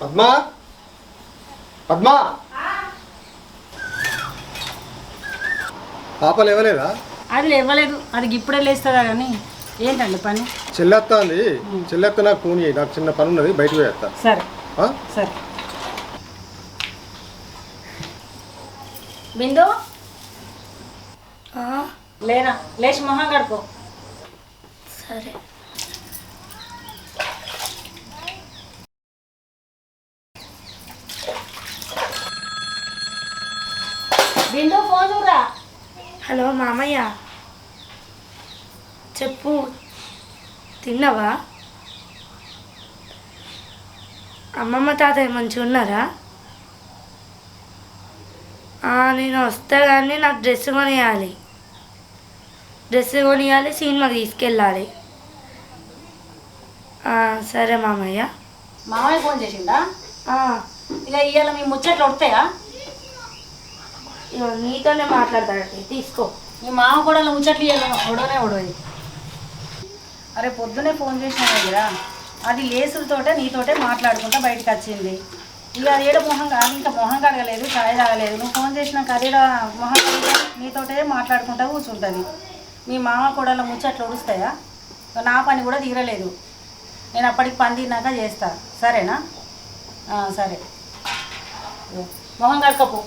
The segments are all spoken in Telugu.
పద్మా? పద్మా? పాప లేవలేదా? అది లేవలేదు. అది ఇప్పుడే లేస్తుందా కానీ? ఏంటండి పని? చెల్లెత్తాంది. చెల్లెత్త నాకు ఫోన్ చేయి. నాకు చిన్న పని ఉన్నది బయటకు వేస్తా సరే. సరే. బిందు? లేనా లేచి మొహం కడుకో సరే. బిందు ఫోన్ చూడరా? హలో మామయ్య. చెప్పు. తిన్నావా? అమ్మమ్మ తాతయ్య మంచిగా ఉన్నారా? నేను వస్తా కానీ నాకు డ్రెస్ కొనియాలి. డ్రెస్ కొనియాలి సినిమాకి తీసుకెళ్ళాలి. సరే మామయ్య. మామయ్య ఫోన్ చేసిందా ఇక ఇవాళ మీ ముచ్చట్లు వస్తాయా? నీతోనే మాట్లాడతాడండి తీసుకో. మీ మామ కూడా ముచ్చట్లు ఇవ్వాలి ఒడవనే ఒడవది. అరే పొద్దునే ఫోన్ చేసిన దగ్గర అది లేసులతోటే నీతోటే మాట్లాడుకుంటా బయటకు వచ్చింది. ఇక అది ఏడ మొహం కాదు ఇంకా మొహం కడగలేదు చాయ్ తాగలేదు. నువ్వు ఫోన్ చేసినాక కర్రీడ మొహం కడిగే నీతోటే మాట్లాడుకుంటా కూర్చుంటుంది. మీ మామ కూడా ముచ్చట్లు ఉడుస్తాయా నా పని కూడా తీరలేదు. నేను అప్పటికి పని తిన్నాక చేస్తా. సరేనా? సరే. మొహం కడకపో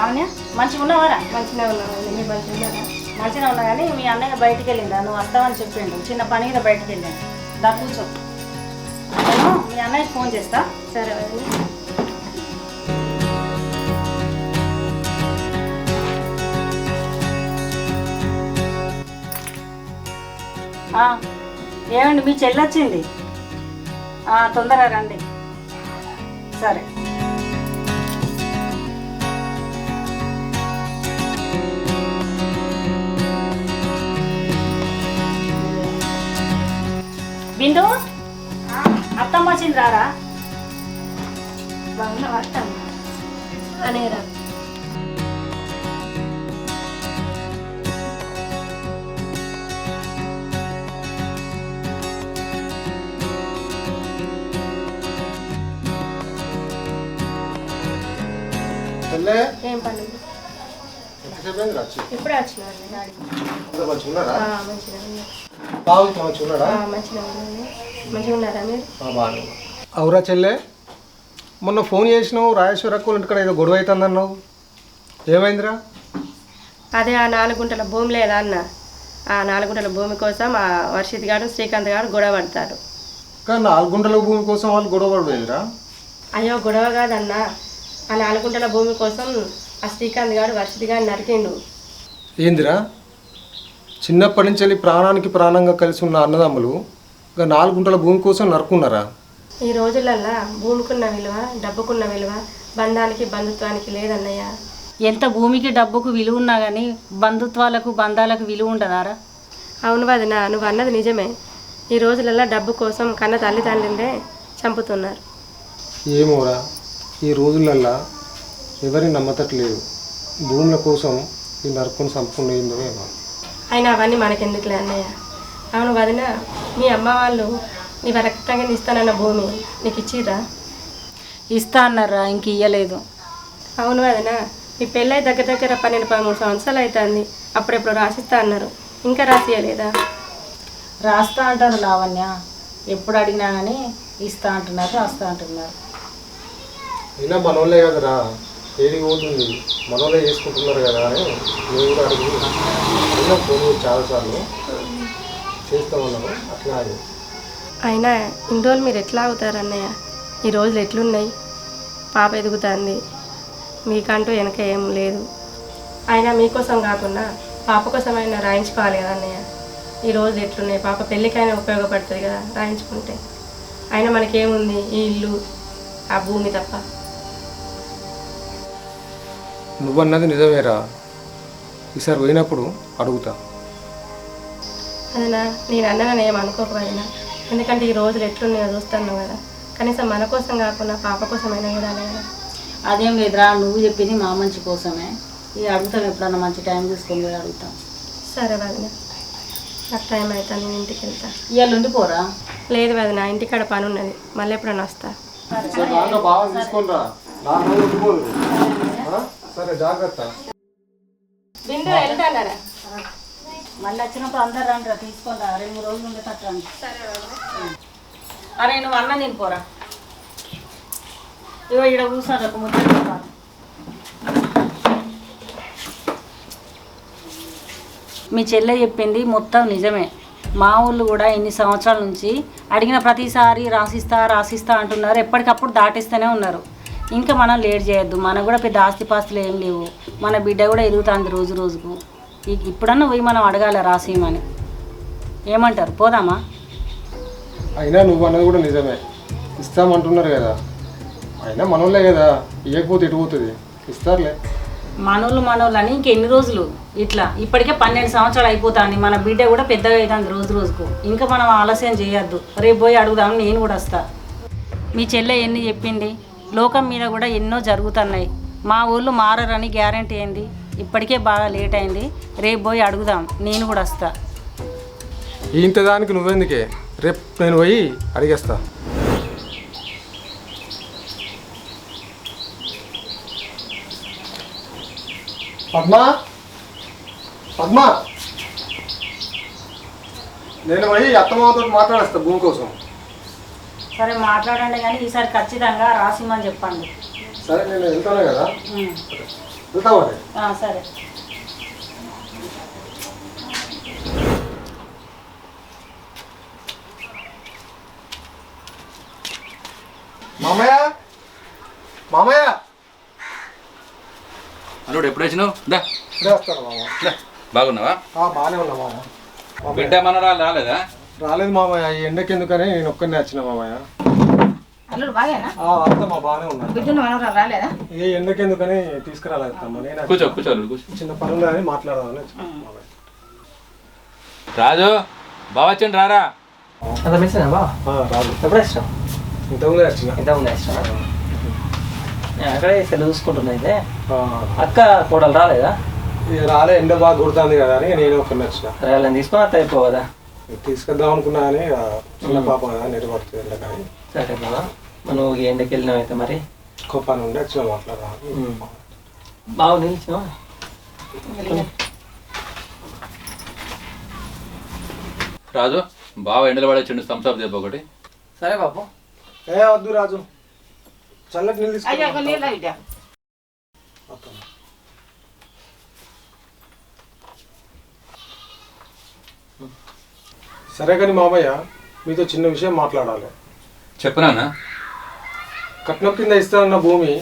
లావణ్య మంచిగా ఉన్నావారా మంచిగా ఉన్నాను మీరు మంచిగా ఉన్నారా మంచిగా ఉన్నా కానీ మీ అన్నయ్య బయటికి వెళ్ళిందా నువ్వు వస్తావని చెప్పిండు. చిన్న పని మీద బయటికి వెళ్ళాను దా కూర్చో. నేను మీ అన్నయ్యకి ఫోన్ చేస్తా. సరే ఏమండి మీ చెల్లి వచ్చింది? తొందరగా రండి. సరే. బిందు? అత్తమ్మ వచ్చింది రారా? బాగున్నా వస్తాం అనేరా ఏం పండుగ అవురా చెల్లె మొన్న ఫోన్ చేసినావు రాజేశ్వర ఇంటికాడ ఏదో గొడవ అవుతుందన్నావు. ఏమైందిరా? అదే ఆ నాలుగు గుంటల భూమి లేదా అన్న. ఆ నాలుగు గుంటల భూమి కోసం ఆ వర్షిత్ గారు శ్రీకాంత్ గారు గొడవ పడతారు. కానీ నాలుగు గుంటల భూమి కోసం వాళ్ళు గొడవ పడలేదురా? అయ్యో గొడవ కాదన్న. ఆ నాలుగు గుంటల భూమి కోసం ఆ శ్రీకాంత్ గారు వర్షిత్ గారు నరికిండు. ఏందిరా? చిన్నప్పటి నుంచి వెళ్ళి ప్రాణానికి ప్రాణంగా కలిసి ఉన్న అన్నదమ్ములు ఇంకా నాలుగు గుంటల భూమి కోసం నరుకున్నారా ఈ రోజులల్లా భూమికున్న విలువ డబ్బుకున్న విలువ బంధానికి బంధుత్వానికి లేదన్నయ్య. ఎంత భూమికి డబ్బుకు విలువ ఉన్నా కానీ బంధుత్వాలకు బంధాలకు విలువ ఉండదారా? అవును వదిన నువ్వు అన్నది నిజమే. ఈ రోజులల్లా డబ్బు కోసం కన్న తల్లిదండ్రులే చంపుతున్నారు. ఏమోరా ఈ రోజులల్లా ఎవరిని నమ్మతట్లేదు భూముల కోసం ఈ నరుకుని చంపుకుని ఏందో ఏమో అయినా అవన్నీ మనకెందుకులే అన్నయ్య? అవును వదిన మీ అమ్మ వాళ్ళు నీ రక్తంగా ఇస్తానన్న భూమి నీకు ఇచ్చిర్రా? ఇస్తా అన్నారా ఇంక ఇయ్యలేదు. అవును వదిన మీ పెళ్ళై దగ్గర దగ్గర పన్నెండు పదమూడు సంవత్సరాలు అవుతుంది అప్పుడెప్పుడు రాసిస్తా అన్నారు. ఇంకా రాసియలేదా? రాస్తా అంటారు లావణ్య. ఎప్పుడు అడిగినా కానీ ఇస్తా అంటున్నారు రాస్తా అంటున్నారు. అయినా మనోళ్ళే కదరా. ఏది పోతుంది మనోలే చేసుకుంటున్నారు కదా అని నేను కూడా అడిగి అయినా ఫోన్ చాలాసార్లు చేస్తామన్నాను అట్లా అది. అయినా ఇన్ని రోజులు మీరు ఎట్లా అవుతారు అన్నయ్య ఈ రోజులు ఎట్లున్నాయి? పాప ఎదుగుతుంది. మీకంటూ వెనక ఏం లేదు. అయినా మీకోసం కాకుండా పాప కోసం అయినా రాయించుకోవాలి కదా అన్నయ్య? ఈ రోజులు ఎట్లున్నాయి? పాప పెళ్ళికైనా ఉపయోగపడుతుంది కదా రాయించుకుంటే. అయినా మనకేముంది? ఈ ఇల్లు ఆ భూమి తప్ప. నువ్వన్నది నిజమేరా. ఈసారి పోయినప్పుడు అడుగుతా. అదనా నేను అన్నానని ఏం అనుకోకపోయినా. ఎందుకంటే ఈ రోజులు ఎట్లున్నాయో చూస్తాను కదా. కనీసం మన కోసం కాకుండా పాప కోసమైనా చూడాలి కదా. అదేం లేదురా నువ్వు చెప్పింది మా మంచి కోసమే. ఇక అడుగుతాం ఎప్పుడన్నా మంచి టైం తీసుకొని పోయి అడుగుతాం. సరే వదిన నాకు టైం అవుతా నేను ఇంటికి వెళ్తా. ఇవాళ ఉండిపోరా లేదు వదిన ఇంటికాడ పని ఉన్నది. మళ్ళీ ఎప్పుడైనా వస్తా. సరే బాగా తీసుకొని రా? సరే జాగ్రత్త. బిందు వెళ్తానరా? మళ్ళీ వచ్చినప్పుడు అందరు రండి తీసుకొని రా. రెండు మూడు రోజులు ఉండే తట్టండి అరే నువ్వు అన్నం తినిపోరా. ఇగో ఇక్కడ కూర్చోరు ఒక ముద్ద. మీ చెల్లె చెప్పింది మొత్తం నిజమే. మా ఊళ్ళు కూడా ఇన్ని సంవత్సరాల నుంచి అడిగిన ప్రతిసారి రాసిస్తా రాసిస్తా అంటున్నారు. ఎప్పటికప్పుడు దాటిస్తూనే ఉన్నారు. ఇంకా మనం లేట్ చేయొద్దు. మనకు కూడా పెద్ద ఆస్తిపాస్తులు ఏం లేవు. మన బిడ్డ కూడా ఎదుగుతుంది రోజు రోజుకు. ఇప్పుడన్నా పోయి మనం అడగాలి రాసిమని ఏమంటారు? పోదామా? అయినా నువ్వు అన్నది కూడా నిజమే. ఇస్తామంటున్నారు కదా. అయినా మనోళ్ళే కదా. ఇవ్వకపోతే ఎటు పోతుంది? ఇస్తారులే. మనోళ్ళు మనోళ్ళు అని ఇంకెన్ని రోజులు? ఇట్లా ఇప్పటికే పన్నెండు సంవత్సరాలు అయిపోతుంది. మన బిడ్డ కూడా పెద్దగా అవుతుంది రోజు రోజుకు. ఇంకా మనం ఆలస్యం చేయొద్దు. రేపు పోయి అడుగుదాం నేను కూడా వస్తా. మీ చెల్లె ఎన్ని చెప్పింది? లోకం మీద కూడా ఎన్నో జరుగుతున్నాయి. మా ఊళ్ళు మారరని గ్యారంటీ ఏంది ఇప్పటికే బాగా లేట్ అయింది. రేపు పోయి అడుగుదాం. నేను కూడా వస్తా. ఇంత దానికి నువ్వెందుకే? రేపు నేను పోయి అడిగేస్తా. పద్మా? పద్మా? నేను పోయి అత్తమామతో మాట్లాడేస్తా భూమి కోసం. సరే మాట్లాడండి కానీ ఈసారి ఖచ్చితంగా రాసిమని చెప్పండి. సరే నేను వెళ్తాను కదా. వెళ్తావు సరే. మామయ్య? మామయ్య? అల్లుడు ఎప్పుడు వచ్చినావు? దా. వస్తాను మామ బాగున్నావా? ఆ, బాగానే ఉన్నా మామ. బిడ్డ మనరాలు రాలేదా? రాలేదు మామయ్య ఈ ఎండకి ఎందుకని నేను ఒక్కనే వచ్చిన మామయ్య. అల్లుడు బాగేనా ఆ, అత్తమ్మ బాగానే ఉన్నా. బిడ్డను మనవరాలు రాలేదా? ఏ ఎండకి ఎందుకని తీసుకురాలేదు అత్తమ్మ నేను కూర్చో కూర్చో అల్లుడు కూర్చో. చిన్న పని ఉందని మాట్లాడదామని వచ్చిన మామయ్య. రాజు బావచ్చండి రారా? అంత మిస్సినా బా ఆ, రాదు. ఎప్పుడు ఇష్టం ఇంతకుముందే వచ్చిన. ఇంత ఉంది ఇష్టం నేను అక్కడే సెలవు చూసుకుంటున్నా అయితే. ఆ, అక్క కోడలు రాలేదా? ఇక రాలే ఎండ బాగా కొడుతుంది కదా అని నేను ఒక్కనే వచ్చిన. వాళ్ళని తీసుకొని అత్త అయిపో కదా. తీసుకొద్దాం అనుకున్నా కానీ చిన్న పాప కదా నెట్ పడుతుంది ఎండ కానీ. సరే బాబా మనం ఈ ఎండకి వెళ్ళినాం అయితే మరి? ఇంకో పని ఉండే వచ్చిన మాట్లాడదాం. బాగా రాజు బావ ఎండలు పడేసిండు థమ్స్అప్ చెప్పు ఒకటి. సరే బాబు. ఏ వద్దు రాజు. చల్లటి నీళ్ళు తీసుకురా. సరే కానీ మామయ్య మీతో చిన్న విషయం మాట్లాడాలి. చెప్పనా కట్నం కింద ఇస్తానన్న భూమి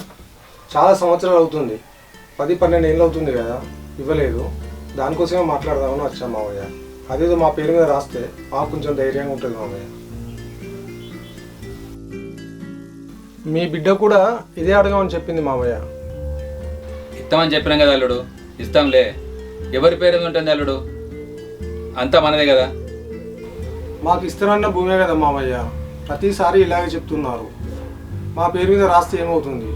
చాలా సంవత్సరాలు అవుతుంది. పది పన్నెండు ఏళ్ళు అవుతుంది కదా ఇవ్వలేదు. దానికోసమే మాట్లాడదామని వచ్చాం మామయ్య. అదేదో మా పేరు మీద రాస్తే మాకు కొంచెం ధైర్యంగా ఉంటుంది మామయ్య. మీ బిడ్డ కూడా ఇదే అడగమని చెప్పింది మామయ్య. ఇస్తామని చెప్పినాం కదా అల్లుడు. ఇస్తాంలే. ఎవరి పేరు మీద ఉంటుంది అల్లుడు? అంతా మనదే కదా. మాకు ఇస్తానన్న భూమే కదా మామయ్య. ప్రతిసారి ఇలాగే చెప్తున్నారు. మా పేరు మీద రాస్తే ఏమవుతుంది?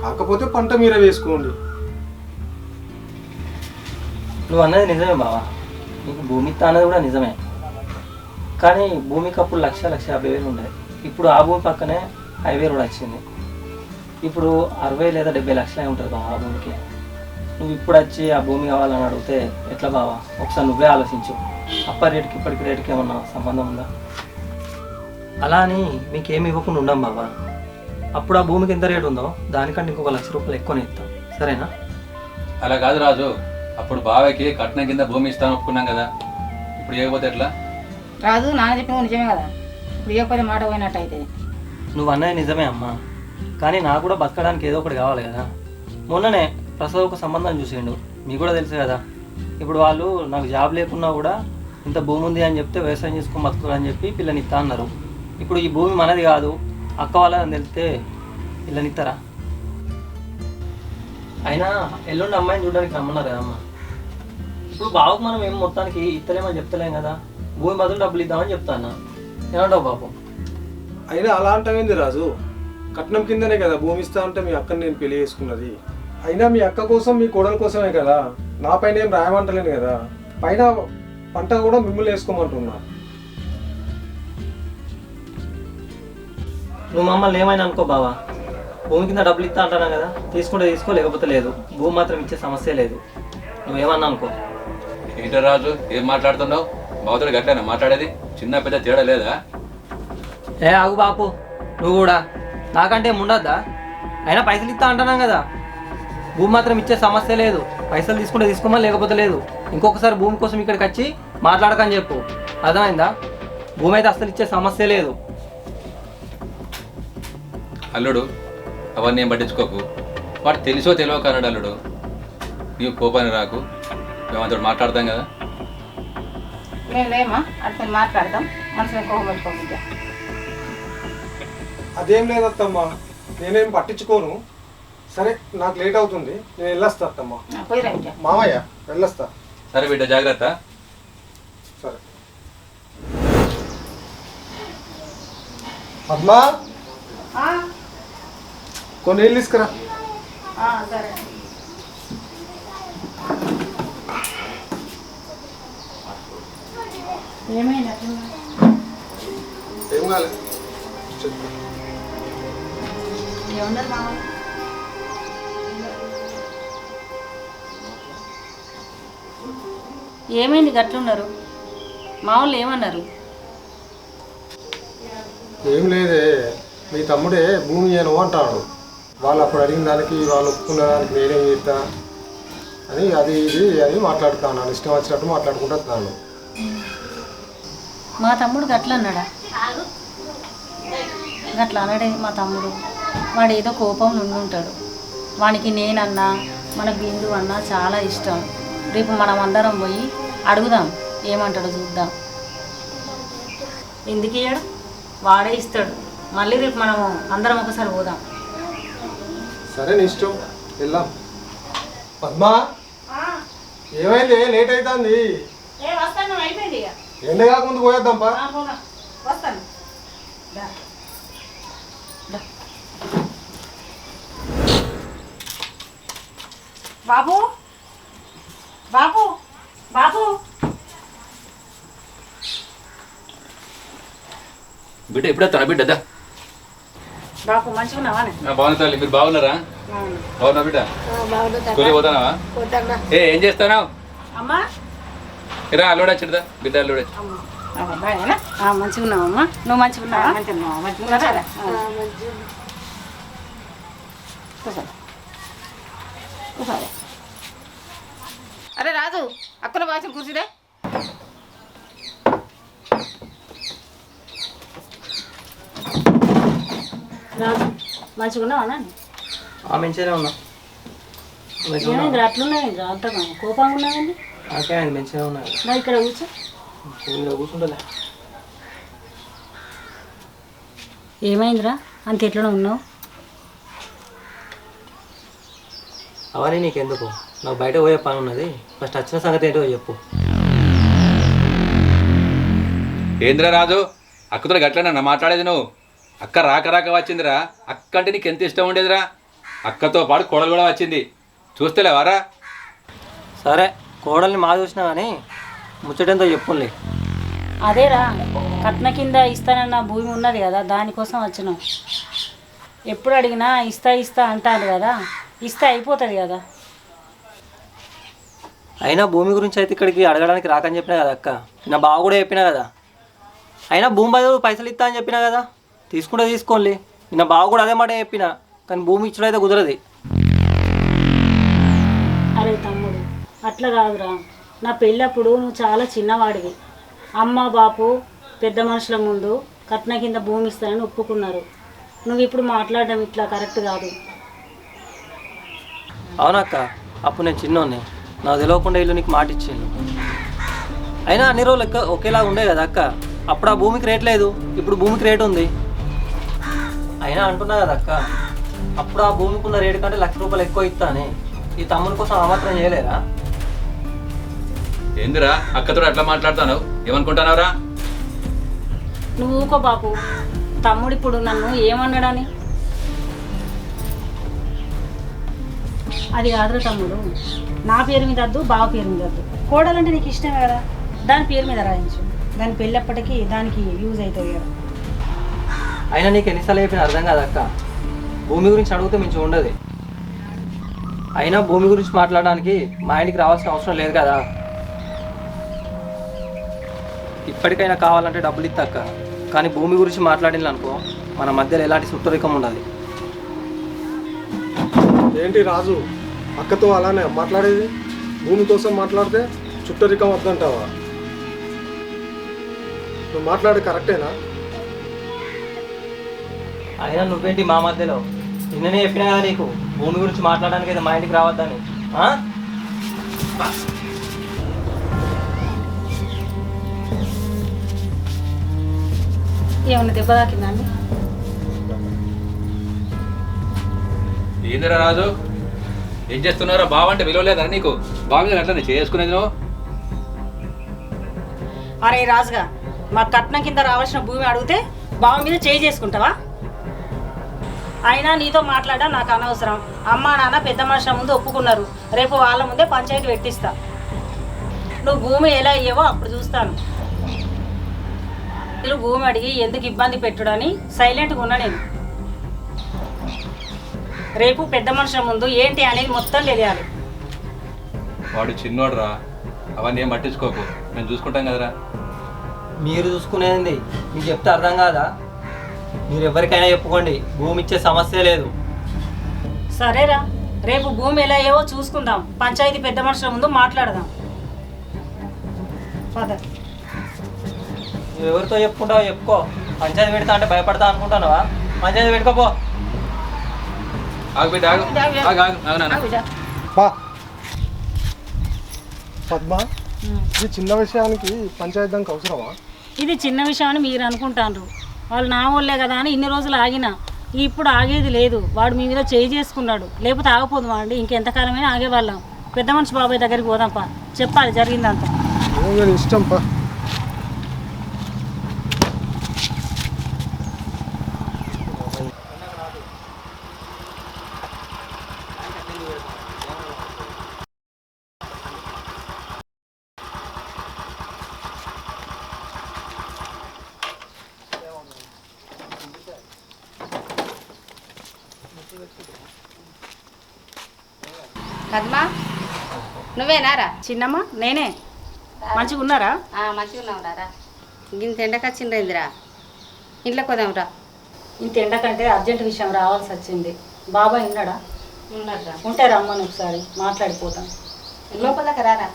కాకపోతే పంట మీరే వేసుకోండి. నువ్వు అన్నది నిజమే బావా. నీకు భూమి అన్నది కూడా నిజమే. కానీ భూమికి అప్పుడు లక్ష లక్ష యాభై వేలు ఉండేది ఇప్పుడు ఆ భూమి పక్కనే హైవే రోడ్ వచ్చింది. ఇప్పుడు అరవై లేదా డెబ్బై లక్షలే ఉంటుంది బావా ఆ భూమికి. నువ్వు ఇప్పుడు వచ్చి ఆ భూమి కావాలని అడిగితే ఎట్లా బావా? ఒకసారి నువ్వే ఆలోచించు. అప్పటి రేటుకి ఇప్పటికి రేటుకి ఏమన్నా సంబంధం ఉందా? అలా అని మీకేమి ఇవ్వకుండా ఉండం బావా. అప్పుడు ఆ భూమికి ఎంత రేటు ఉందో దానికంటే ఇంకొక లక్ష రూపాయలు ఎక్కువనే ఇస్తాం. సరేనా? అలా కాదు రాజు. అప్పుడు బావకి కట్నం కింద భూమి ఇస్తాను ఒప్పుకున్నాం కదా. ఇప్పుడు ఇవ్వకపోతే ఎట్లా? రాదు నాన్న చెప్పిన నిజమే కదా. ఇప్పుడు ఇవ్వకపోతే మాట పోయినట్టు అయితే నువ్వు అన్నది నిజమే అమ్మా. కానీ నాకు కూడా బతకడానికి ఏదో ఒకటి కావాలి కదా. మొన్ననే ప్రసాద్ ఒక సంబంధం చూసిండు. మీకు కూడా తెలుసు కదా. ఇప్పుడు వాళ్ళు నాకు జాబ్ లేకున్నా కూడా ఇంత భూమి ఉంది అని చెప్తే వ్యవసాయం చేసుకొని బతుకుతారని చెప్పి పిల్లని ఇస్తా అన్నారు. ఇప్పుడు ఈ భూమి మనది కాదు అక్క వాళ్ళని తెలిస్తే పిల్లని ఇస్తారా అయినా ఎల్లుండి అమ్మాయిని చూడడానికి రమ్మన్నారు కదా అమ్మ ఇప్పుడు బాబుకు మనం ఏం మొత్తానికి ఇస్తలేమని చెప్తలేం కదా భూమి బదులు డబ్బులు ఇద్దామని చెప్తాను ఏమంటావు బాబు? అయినా అలా అంటావేంది రాజు? కట్నం కిందనే కదా భూమి ఇస్తా అంటే మీ అక్కని నేను పెళ్ళి చేసుకున్నది. అయినా మీ అక్క కోసం మీ కోడల కోసమే కదా. నా పైన ఏం రాయమంటలేను కదా. పైన పంట కూడా మిమ్మల్ని వేసుకోమంటున్నా నువ్వు మమ్మల్ని ఏమైనా అనుకో బావా. భూమి కింద డబ్బులు ఇస్తా అంటున్నా కదా తీసుకుంటే తీసుకో లేకపోతే లేదు. భూమి మాత్రం ఇచ్చే సమస్య లేదు. నువ్వేమన్నా అనుకో. ఏంటో రాజు ఏం మాట్లాడుతున్నావు? బావతోడు గట్లేనా మాట్లాడేది? చిన్న పెద్ద తేడా లేదా? ఏ ఆగు బాపు. నువ్వు కూడా. నాకంటే ఉండద్దా? అయినా పైసలు ఇస్తా అంటున్నాం కదా. భూమి మాత్రం ఇచ్చే సమస్య లేదు. పైసలు తీసుకుంటే తీసుకోమని లేకపోతే లేదు. ఇంకొకసారి భూమి కోసం ఇక్కడికి వచ్చి మాట్లాడకని చెప్పు. అర్థమైందా? భూమి అయితే అసలు ఇచ్చే సమస్య లేదు. అల్లుడు అవన్నీ ఏం పట్టించుకోకు. వాడు తెలిసో తెలియక అన్నాడు అల్లుడు. నీవు కోపాన్ని రాకు. మేము అంతడు మాట్లాడతాం కదా. మేము లేమా? అతను మాట్లాడతాం మనసుని కోపం పెట్టుకోకుండా అదేం లేదత్తమ్మా. నేనేం పట్టించుకోను. సరే నాకు లేట్ అవుతుంది. నేను వెళ్ళొస్తా అత్తమ్మా. మామయ్య వెళ్ళొస్తా. సరే బిడ్డ జాగ్రత్త. పద్మా కొన్ని నీళ్ళు తీసుకురా. ఏమైనా ఏం ఏమైంది గట్లున్నారు? మా వాళ్ళు ఏమన్నారు? ఏం లేదే మీ తమ్ముడే భూమి ఇయ్యను అంటాడు. వాళ్ళు అప్పుడు అడిగిన దానికి వాళ్ళు ఒప్పుకున్న దానికి నేనేం చేస్తా అని అది ఇది అని మాట్లాడుతాను ఇష్టం వచ్చినట్టు మాట్లాడుకుంటూ వస్తున్నాను మా తమ్ముడు గట్ల అన్నాడా? గట్ల అన్నాడే మా తమ్ముడు. వాడు ఏదో కోపంలో ఉండి ఉంటాడు. వానికి నేనన్నా మన బిందు అన్నా చాలా ఇష్టం. రేపు మనం అందరం పోయి అడుగుదాం. ఏమంటాడో చూద్దాం. ఎందుకు ఇయ్యాడు? వాడే ఇస్తాడు. మళ్ళీ రేపు మనం అందరం ఒకసారి పోదాం. సరే నీ ఇష్టం వెళ్దాం. పద్మా? ఏమైంది? లేట్ అవుతుంది ఎండ కాకముందు పోయేద్దాం పా వస్తాను. బాబు? బాబు? బాబు? బిడ్డ ఎప్పుడే తన బిడ్డ? దా. బాబు మంచిగా ఉన్నావా నా బాగున్నా తల్లి. మీరు బాగున్నారా? బాగున్నా. బిడ్డ? స్కూల్కి పోతానావా ఏ ఏం చేస్తానావు అమ్మా? రా అల్లుడు వచ్చిందా బిడ్డ అల్లుడు మంచిగా ఉన్నావమ్మా నువ్వు మంచిగా ఉన్నావా అరే రాజు అక్కల వాసిన కూర్చుడే మంచిగా ఉన్నావా మంచిగానే ఉన్నా. ఏమైంది? అంత కోపంగా ఉన్నాయండి నాకేమైంది మంచిగా ఉన్నా. నా ఇక్కడ కూర్చో. ఇలా కూర్చుంటలే. ఏమైందిరా? అంత ఎట్లా ఉన్నావు? అవన్నీ నీకెందుకు? నాకు బయట పోయే పని ఉన్నది. ఫస్ట్ వచ్చిన సంగతి ఏంటో చెప్పు. ఏంద్రా రాజు? అక్కతో గట్లన్నా మాట్లాడేది నువ్వు? అక్క రాక రాక వచ్చిందిరా. అక్క అంటే నీకు ఎంత ఇష్టం ఉండేదిరా? అక్కతో పాటు కోడలు కూడా వచ్చింది. చూస్తలేవారా? సరే కోడల్ని మా చూసినా కానీ ముచ్చటేంతో చెప్పులే అదేరా కట్న కింద ఇస్తానన్న భూమి ఉన్నది కదా దానికోసం వచ్చినాం. ఎప్పుడు అడిగినా ఇస్తా ఇస్తా అంటారు కదా ఇస్తే అయిపోతుంది కదా. అయినా భూమి గురించి అయితే ఇక్కడికి అడగడానికి రాకని చెప్పినా కదా అక్క. నా బావ కూడా చెప్పినా కదా. అయినా భూమి బదులు పైసలు ఇస్తా అని చెప్పినా కదా. తీసుకుంటే తీసుకోండి నిన్న బావ కూడా అదే మాట చెప్పిన కానీ భూమి ఇచ్చడం అయితే కుదరదు. అరే తమ్ముడు అట్లా కాదురా. నా పెళ్ళప్పుడు నువ్వు చాలా చిన్నవాడివి. అమ్మ బాపు పెద్ద మనుషుల ముందు కట్న కింద భూమి ఇస్తానని ఒప్పుకున్నారు. నువ్వు ఇప్పుడు మాట్లాడడం ఇట్లా కరెక్ట్ కాదు. అవునక్క అప్పుడు నేను చిన్నోన్ని నాకు తెలియకుండా ఇల్లు నీకు మాట ఇచ్చిండు అయినా అన్ని రోజులు ఒకేలా ఉండే కదా అక్క? అప్పుడు ఆ భూమికి రేట్ లేదు. ఇప్పుడు భూమికి రేట్ ఉంది. అయినా అంటున్నా కదా అక్క. అప్పుడు ఆ భూమికి ఉన్న రేటు కంటే లక్ష రూపాయలు ఎక్కువ ఇస్తానే ఈ తమ్ముని కోసం ఆ మాత్రం చేయలేరా? ఏందిరా? అక్కతో అట్లా మాట్లాడుతున్నావు ఏమనుకుంటున్నావురా నువ్వు ఊకో బాపు. తమ్ముడు ఇప్పుడు నన్ను ఏమన్నాడని? అది కాదురా తమ్ముడు. నా పేరు మీద వద్దు బావ పేరు మీద వద్దు కోడలంటే నీకు ఇష్టమే కదా? దాని పేరు మీద రాయించు. దాని పెళ్ళప్పటికీ దానికి యూజ్ అవుతుంది కదా. అయినా నీకు ఎన్నిసార్లు చెప్పిన అర్థం కాదు అక్క భూమి గురించి అడిగితే మంచిగా ఉండదు. అయినా భూమి గురించి మాట్లాడడానికి మా ఇంటికి రావాల్సిన అవసరం లేదు కదా? ఇప్పటికైనా కావాలంటే డబ్బులు ఇస్తా అక్క. కానీ భూమి గురించి మాట్లాడింది అనుకో మన మధ్యలో ఎలాంటి సుట్టరికం ఉండదు. ఏంటి రాజు? అక్కతో అలానే మాట్లాడేది? భూమి కోసం మాట్లాడితే చుట్టరికం వద్దంటావా? నువ్వు మాట్లాడే కరెక్టేనా? అయినా నువ్వేంటి మా మధ్యలో? నిన్ననే చెప్పినా కదా నీకు భూమి గురించి మాట్లాడడానికి అయితే మా ఇంటికి రావద్దని. ఆ? ఏమన్నా దెబ్బ తాకిందా అండి? ఏందిరా రాజు? ఏం చేస్తున్నారా బావంటే విలువ లేదా నీకు? బావ మీద అట్లా చేసుకునేది నువ్వు అరే రాజుగా మా కట్నం కింద రావాల్సిన భూమి అడిగితే బావ మీద చేయి చేసుకుంటావా? అయినా నీతో మాట్లాడడం నాకు అనవసరం. అమ్మా నాన్న పెద్ద మనుషుల ముందు ఒప్పుకున్నారు. రేపు వాళ్ళ ముందే పంచాయతీ పెట్టిస్తా. నువ్వు భూమి ఎలా అయ్యావో అప్పుడు చూస్తాను. వీళ్ళు భూమి అడిగి ఎందుకు ఇబ్బంది పెట్టుడని సైలెంట్గా ఉన్నా నేను. రేపు పెద్ద మనుషుల ముందు ఏంటి అనేది మొత్తం తెలియాలి. వాడు చిన్నోడు రా అవన్నీ ఏం పట్టించుకోకు. మేము చూసుకుంటాం కదరా. మీరు చూసుకునేది మీకు చెప్తే అర్థం కాదా? మీరు ఎవరికైనా చెప్పుకోండి భూమి ఇచ్చే సమస్య లేదు. సరేరా రేపు భూమి ఎలా అయ్యావో చూసుకుందాం. పంచాయతీ పెద్ద మనుషుల ముందు మాట్లాడదాం. ఫాదర్ నువ్వు ఎవరితో చెప్పుకుంటావో చెప్పుకో. పంచాయతీ పెడతా అంటే భయపడతా అనుకుంటున్నావా పంచాయతీ పెట్టుకోపో ఆగు బిడ్డ ఆగు. ఆగు ఆగు. ఆగు నాన్న. బా పద్మ ఈ చిన్న విషయానికి పంచాయతీ దానికి అవసరమా? ఇది చిన్న విషయం అని మీరు అనుకుంటారు వాళ్ళు నా వాళ్ళే కదా అని ఇన్ని రోజులు ఆగిన. ఇప్పుడు ఆగేది లేదు. వాడు మీ మీద చేయి చేసుకున్నాడు. లేకపోతే ఆగపోదు అండి ఇంకెంతకాలమైనా ఆగేవాళ్ళం. పెద్ద మనిషి బాబాయ్ దగ్గరికి పోదాంపా. చెప్పాలి జరిగిందంతా. ఇష్టం పా పద్మా నువ్వేనారా చిన్నమ్మ నేనే? మంచిగా ఉన్నారా? ఆ, మంచిగా ఉన్నావు రా గింత ఎండకొచ్చిండ్రేందిరా ఇంట్లోకి పోదాంరా ఇంత ఎండకంటే అర్జెంట్ విషయం రావాల్సి వచ్చింది. బాబాయ్ ఉన్నాడా? ఉన్నారా ఉంటే రమ్మని ఒకసారి మాట్లాడిపోతాం. లోపలకి రారా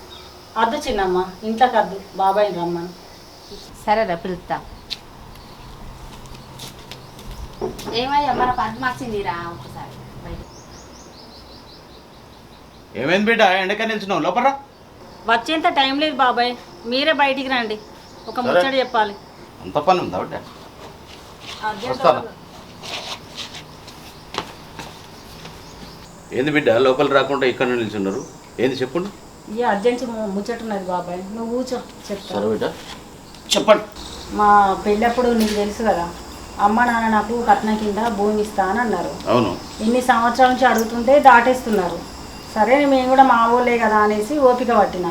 అద్దు చిన్నమ్మ ఇంట్లోకి అద్దు బాబాయ్ని రమ్మను. సరేరా పిలుస్తా. ఏమయ్యా మన పద్మ వచ్చిందిరా ఒకసారి. బయట ఏమైంది బిడ్డ? ఎండక నిల్చున్నావు లోపల వచ్చేంత టైం లేదు బాబాయ్. మీరే బయటికి రండి. ఒక ముచ్చట చెప్పాలి. అంత పని ఉందా బిడ్డ? వస్తాను. ఏంది బిడ్డ లోపల రాకుండా ఇక్కడ నిల్చున్నారు? ఏంది చెప్పండి. ఈ అర్జెంట్ ముచ్చట ఉన్నది బాబాయ్. నువ్వు కూర్చో చెప్తా. సరే బిడ్డ. చెప్పండి. మా పెళ్ళప్పుడు నీకు తెలుసు కదా అమ్మ నాన్న నాకు కట్నం కింద భూమి ఇస్తా అని అన్నారు. అవును. ఇన్ని సంవత్సరాల నుంచి అడుగుతుంటే దాటేస్తున్నారు. సరే మేము కూడా మా ఊళ్ళే కదా అనేసి ఓపిక పట్టిన.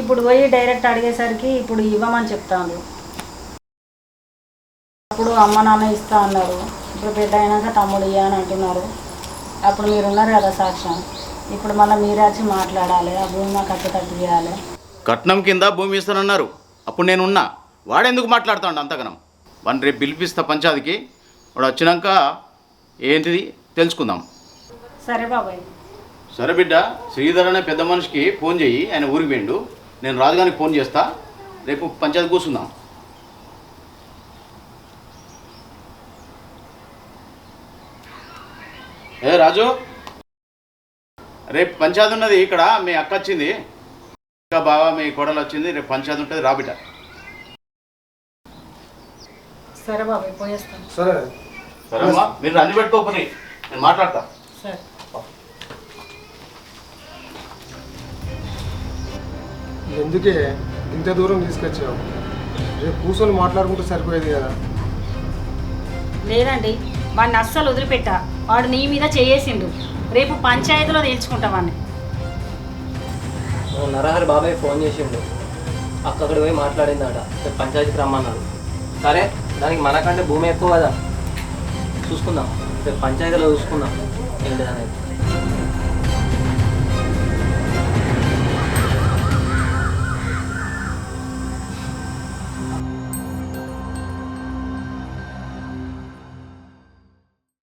ఇప్పుడు పోయి డైరెక్ట్ అడిగేసరికి ఇప్పుడు ఇవ్వమని చెప్తాను అప్పుడు అమ్మ నాన్న ఇస్తా అన్నారు. ఇప్పుడు పెద్ద అయినాక తమ్ముడు ఇయ్య అని అంటున్నారు. అప్పుడు మీరు ఉన్నారు కదా సాక్ష్యం. ఇప్పుడు మళ్ళీ మీరే వచ్చి మాట్లాడాలి. ఆ భూమి మాకు అట్టు కట్టి చేయాలి కట్నం కింద భూమి ఇస్తానన్నారు. అప్పుడు నేను ఉన్నా వాడెందుకు మాట్లాడుతాడు అంతగనం? వాడిని రేపు పిలిపిస్తా పంచాయతీకి. వాడు వచ్చినాక ఏంటిది? తెలుసుకుందాం. సరే బాబాయ్. సరే బిడ్డ శ్రీధర్ అనే పెద్ద మనిషికి ఫోన్ చేయి ఆయన ఊరికి పోయిండు. నేను రాజుగారికి ఫోన్ చేస్తా. రేపు పంచాయతీ కూర్చుందాం. ఏ రాజు? రేపు పంచాయతీ ఉన్నది ఇక్కడ మీ అక్క వచ్చింది. ఇంకా బాగా మీ కోడలు వచ్చింది రేపు పంచాయతీ ఉంటుంది రా బిడ్డ. సరే బాబాయ్ పోయేస్తాను. సరే. సరేమ్మా మీరు పెట్టుకోకపోతే నేను మాట్లాడతా. సరే. ఎందుకే ఇంత దూరం తీసుకొచ్చావు? రేపు కూర్చొని మాట్లాడుకుంటే సరిపోయేది కదా. లేదండి వాడిని అస్సలు వదిలిపెట్టా. వాడు నీ మీద చేయేసిండు. రేపు పంచాయతీలో తేల్చుకుంటా వాడిని నరహరి బాబాయ్ ఫోన్ చేసిండు. అక్క అక్కడ పోయి మాట్లాడిందట రేపు పంచాయతీకి రమ్మన్నాడు. సరే దానికి మనకంటే భూమి ఎక్కువ కదా. చూసుకుందాం రేపు పంచాయతీలో చూసుకుందాం. ఏంటి అనేది